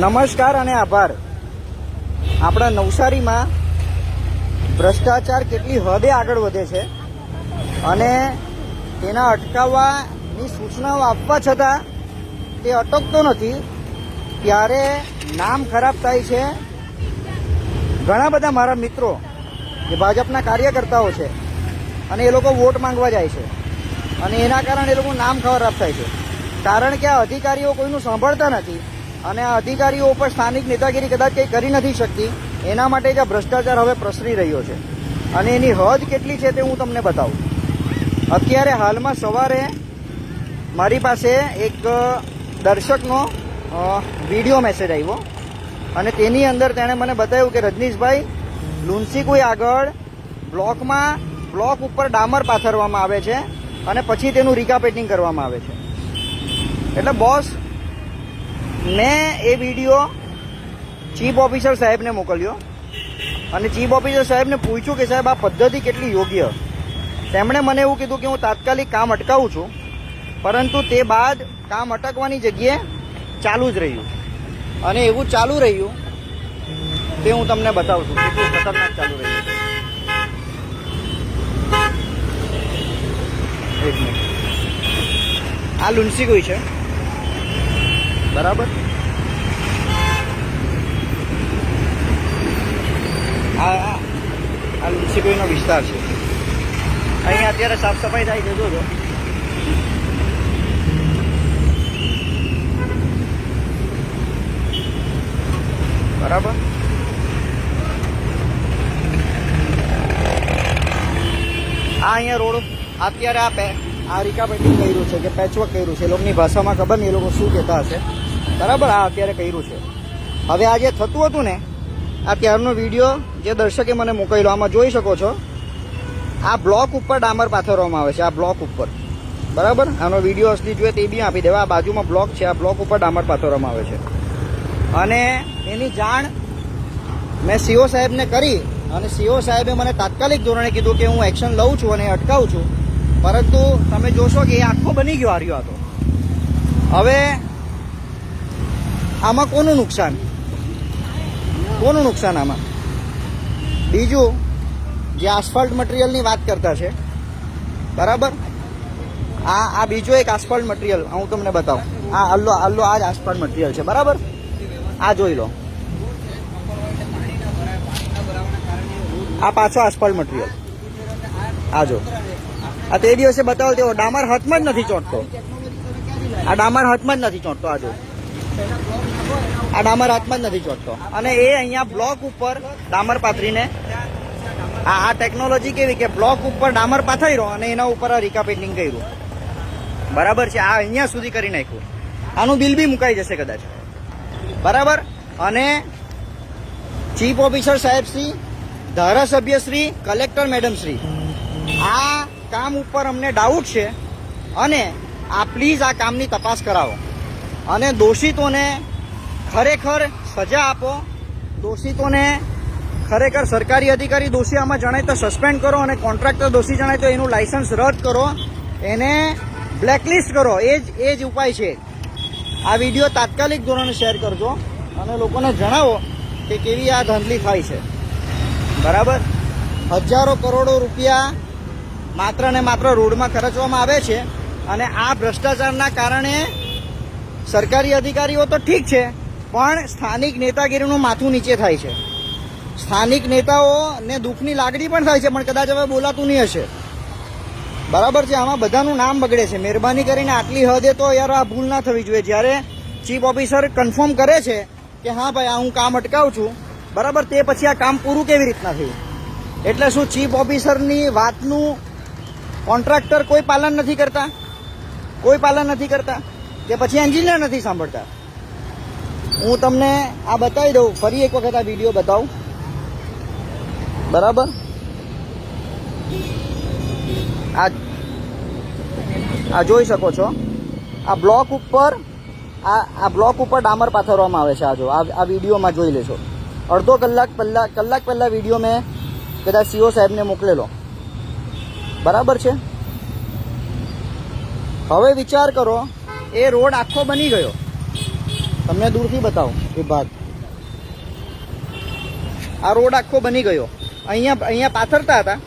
નમસ્કાર અને આભાર. આપણા નવસારીમાં ભ્રષ્ટાચાર કેટલી હદે આગળ વધે છે અને તેના અટકાવવાની સૂચનાઓ આપવા છતાં તે અટકતો નથી, ત્યારે નામ ખરાબ થાય છે. ઘણા બધા મારા મિત્રો જે ભાજપના કાર્યકર્તાઓ છે અને એ લોકો વોટ માંગવા જાય છે અને એના કારણે એ લોકોનું નામ ખરાબ થાય છે. કારણ કે આ અધિકારીઓ કોઈનું સાંભળતા નથી અને અધિકારીઓ ઉપર સ્થાનિક નેતાગીરી કદાચ કંઈ કરી નથી શકતી, એના માટે જ આ ભ્રષ્ટાચાર હવે પ્રસરી રહ્યો છે. અને એની હદ કેટલી છે તે હું તમને બતાવું. અત્યારે હાલમાં સવારે મારી પાસે એક દર્શકનો વીડિયો મેસેજ આવ્યો. અને તેની અંદર તેણે મને બતાવ્યું કે રજનીશભાઈ લુન્સીકુઈ આગળ બ્લોકમાં, બ્લોક ઉપર ડામર પાથરવામાં આવે છે અને પછી તેનું રિકાપેટિંગ કરવામાં આવે છે. એટલે બોસ મેં એ વીડિયો ચીફ ઓફિસર સાહેબને મોકલ્યો. અને ચીફ ઓફિસર સાહેબને પૂછ્યું કે સાહેબ, આ પદ્ધતિ કેટલી યોગ્ય? તેમણે મને એવું કીધું કે હું તાત્કાલિક કામ અટકાવું છું, પરંતુ તે બાદ કામ અટકવાની જગ્યાએ ચાલુ જ રહ્યું. અને એવું ચાલુ રહ્યું તે હું તમને બતાવું છું કેટલું ખતરનાક ચાલુ રહ્યું આ લુન્સી કોઈ છે. બરાબર? આ, આ- લુન્સી વિસ્તાર છે. અહીંયા અત્યારે સાફ સફાઈ થાય છે, જોજો. બરાબર? આ અહીંયા રોડ, અત્યારે આ આ રિકાપેટિંગ કર્યું છે કે પેચવર્ક કર્યું છે. એ લોકોની ભાષામાં ખબર નહીં, એ લોકો શું કહેતા હશે. બરાબર, આ અત્યારે કર્યું છે. હવે આ જે થતું હતું ને, આ ત્યારનો વીડિયો જે દર્શકે મને મોકલ્યો, આમાં જોઈ શકો છો. આ બ્લોક ઉપર ડામર પાથરવામાં આવે છે, આ બ્લોક ઉપર. બરાબર? આનો વીડિયો અસલી જોઈએ તે બી આપી દેવા. આ બાજુમાં બ્લોક છે, આ બ્લોક ઉપર ડામર પાથરવામાં આવે છે. અને એની જાણ મેં સીઓ સાહેબને કરી અને સીઓ સાહેબે મને તાત્કાલિક ધોરણે કીધું કે હું એક્શન લઉં છું અને અટકાવું છું. પરંતુ તમે જોશો કે એ આખો બની ગયો હાર્યો હતો હવે આમાં કોનું નુકસાન? કોનું નુકસાન આમાં? બીજું, જે આસફાલ્ટ મટીરિયલની વાત કરતા છે, બરાબર? આ આ બીજો એક આસફાલ્ટ મટીરિયલ હું તમને બતાવું. આ અલ્લો અલ્લો આ જ આસફાલ્ટ મટીરિયલ છે, બરાબર? આ જોઈ લો. આ પાછો આસફાલ્ટ મટીરિયલ આ જો. આ તે દિવસે બતાવો તેવો ડામર હાથમાં જ નથી ચોંટતો. આ ડામર હાથમાં જ નથી ચોંટતો, આ જો. આ ડામર હાથમાં જ નથી ચોટતો અને એ અહીંયા બ્લોક ઉપર ડામર પાથરીને, આ આ ટેકનોલોજી કેવી કે બ્લોક ઉપર ડામર પાથર્યો અને એના ઉપર આ રિકાપેન્ટિંગ કર્યું. બરાબર છે, આ અહીંયા સુધી કરી નાખ્યું. આનું બિલ બી મુકાઈ જશે કદાચ. બરાબર? અને ચીફ ઓફિસર સાહેબ શ્રી, ધારાસભ્ય શ્રી કલેક્ટર મેડમ શ્રી, આ કામ ઉપર અમને ડાઉટ છે. અને આ પ્લીઝ આ કામની તપાસ કરાવો. અને દોષિતોને ખરેખર સજા આપો, દોષિતોને ખરેખર સરકારી અધિકારી દોષી આમાં જણાય તો સસ્પેન્ડ કરો અને કોન્ટ્રાક્ટર દોષી જણાય તો એનું લાયસન્સ રદ કરો. એને બ્લેકલિસ્ટ કરો. એ જ એ જ ઉપાય છે. આ વીડિયો તાત્કાલિક ધોરણે શેર કરજો અને લોકોને જણાવો કે કેવી આ ધાંધલી થાય છે. બરાબર? હજારો કરોડો રૂપિયા માત્ર ને માત્ર રોડમાં ખર્ચવામાં આવે છે અને આ ભ્રષ્ટાચારના કારણે સરકારી અધિકારીઓ તો ઠીક છે પણ સ્થાનિક નેતાગીરીનું માથું નીચે થાય છે. સ્થાનિક નેતાઓને દુઃખની લાગણી પણ થાય છે, પણ કદાચ હવે બોલાતું નહીં હશે. બરાબર છે, આમાં બધાનું નામ બગડે છે. મહેરબાની કરીને આટલી હદે તો યાર આ ભૂલ ના થવી જોઈએ. જ્યારે ચીફ ઓફિસર કન્ફર્મ કરે છે કે હા ભાઈ, આ હું કામ અટકાવું છું, બરાબર, તે પછી આ કામ પૂરું કેવી રીતના થયું? એટલે શું ચીફ ઓફિસરની વાતનું કોન્ટ્રાક્ટર કોઈ પાલન નથી કરતા? કોઈ પાલન નથી કરતા? કે પછી એન્જિનિયર નથી સાંભળતા? હું તમને આ બતાવી દઉં, ફરી એક વખત આ વીડિયો બતાવું. બરાબર? આ આ જોઈ શકો છો. આ બ્લોક ઉપર આ આ બ્લોક ઉપર ડામર પાથરવામાં આવે છે આ જો. આ વિડીયોમાં જોઈ લેશો અડધો કલાક પહેલા કલાક પહેલાં વીડિયો મેં કદાચ સીઓ સાહેબને મોકલેલો. બરાબર છે? હવે વિચાર કરો, એ રોડ આખો બની ગયો. તમને દૂરથી બતાવો એ ભાગ આ રોડ આખો બની ગયો. અહીંયા અહીંયા પાથરતા હતા.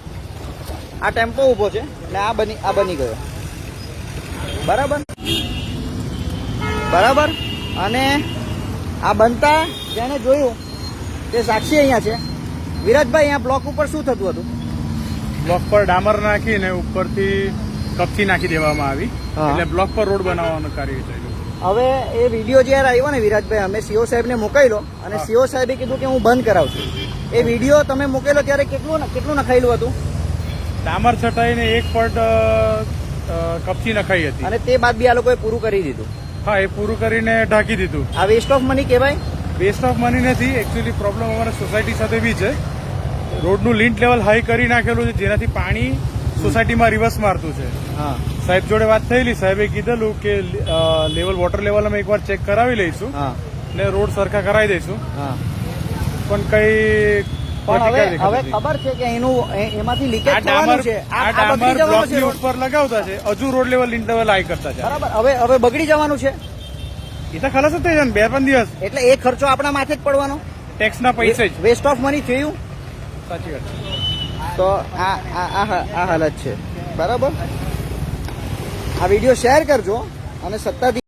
આ ટેમ્પો ઊભો છે ને આ બની આ બની ગયો. બરાબર? બરાબર? અને આ બનતા જેને જોયું તે સાક્ષી અહીંયા છે. વિરાજભાઈ અહીંયા બ્લોક ઉપર શું થતું હતું? બ્લોક પર ડામર નાખીને ઉપરથી કપચી નાખી દેવામાં આવી. એટલે બ્લોક પર રોડ બનાવવાનું કાર્ય થયેલું હવે એ વીડિયો જ્યારે આવ્યો ને વિરાજભાઈ અમે સીઓ સાહેબને મોકલ્યો અને સીઓ સાહેબે કીધું કે હું બંધ કરાવું છું. એ વીડિયો તમે મોકલ્યો ત્યારે કેટલું કેટલું નખાયેલું હતું? ડામર છટાઈને એક પટ કપચી નખાઈ હતી. અને તે બાદ બી આ લોકોએ પૂરું કરી દીધું. હા એ પૂરું કરીને ઢાંકી દીધું. આ વેસ્ટ ઓફ મની કહેવાય? વેસ્ટ ઓફ મની નથી એકચ્યુઅલી પ્રોબ્લેમ અમારા સોસાયટી સાથે બી છે. રોડનું લિન્ટ લેવલ હાઈ કરી નાખેલું છે જેનાથી પાણી સોસાયટીમાં રિવર્સ મારતું છે. હા. સાહેબ જોડે વાત થયેલી સાહેબે કીધેલું કે લેવલ વોટર લેવલ અમે એકવાર ચેક કરાવી લઈશું હા. ને રોડ સરખા કરાવી દઈશું. હા. પણ કઈ હવે. ખબર છે કે એનું એમાંથી લીકેજ થવાનું છે. આ આ આ બગડી ડામર બ્લોકની રોડ. ઉપર લગાવતા છે. હજુ રોડ લેવલ લેવલ હાઈ કરતા છે. બરાબર. હવે હવે બગડી જવાનું છે. એ તો ખલાસ જ થઈ જાય બે ત્રણ દિવસ. એટલે એ ખર્ચો આપણા માથે જ પડવાનો. ટેક્સના પૈસે જ. વેસ્ટ ઓફ મની થયું. સાચી વાત. તો આ આ હાલત છે. બરાબર? આ વીડિયો શેર કરજો અને સત્તાધી